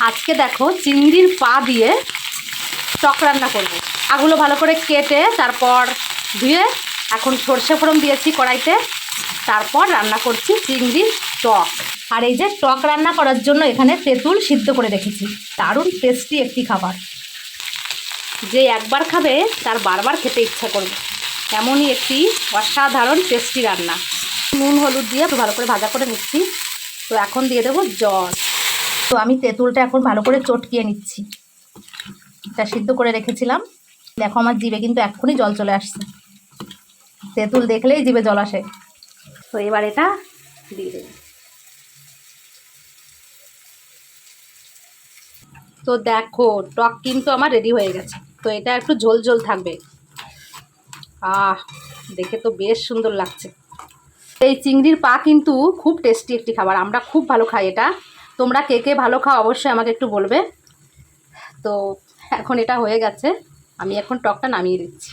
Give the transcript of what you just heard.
আজকে দেখো চিংড়ির পা দিয়ে টক রান্না করব। পাগুলো ভালো করে কেটে তারপর ধুয়ে এখন সর্ষে ফোড়ন দিয়েছি কড়াইতে। তারপর রান্না করছি চিংড়ির টক। আর এই যে টক রান্না করার জন্য এখানে তেঁতুল সিদ্ধ করে রেখেছি। দারুণ টেস্টি একটি খাবার। যে একবার খাবে তার বারবার খেতে ইচ্ছা করবে। এমনই একটি অসাধারণ টেস্টি রান্না। নুন, হলুদ দিয়ে ভালো করে ভাজা করে নিচ্ছি। তো এখন দিয়ে দেবো জল। তো আমি তেঁতুলটা এখন ভালো করে চটকিয়ে নিচ্ছি। এটা সিদ্ধ করে রেখেছিলাম। দেখো আমার জিভে কিন্তু এক্ষুনি জল চলে আসছে। তেঁতুল দেখলেই জিভে জল আসে। তো এবার এটা দিয়ে দেবো। তো দেখো, টক কিন্তু আমার রেডি হয়ে গেছে। তো এটা একটু ঝোল ঝোল থাকবে। আহ, দেখে তো বেশ সুন্দর লাগছে। এই চিংড়ির পা কিন্তু খুব টেস্টি একটি খাবার। আমরা খুব ভালো খাই এটা। তোমরা কে কে ভালো খাও অবশ্যই আমাকে একটু বলবে। তো এখন এটা হয়ে গেছে। আমি এখন টকটা নামিয়ে দিচ্ছি।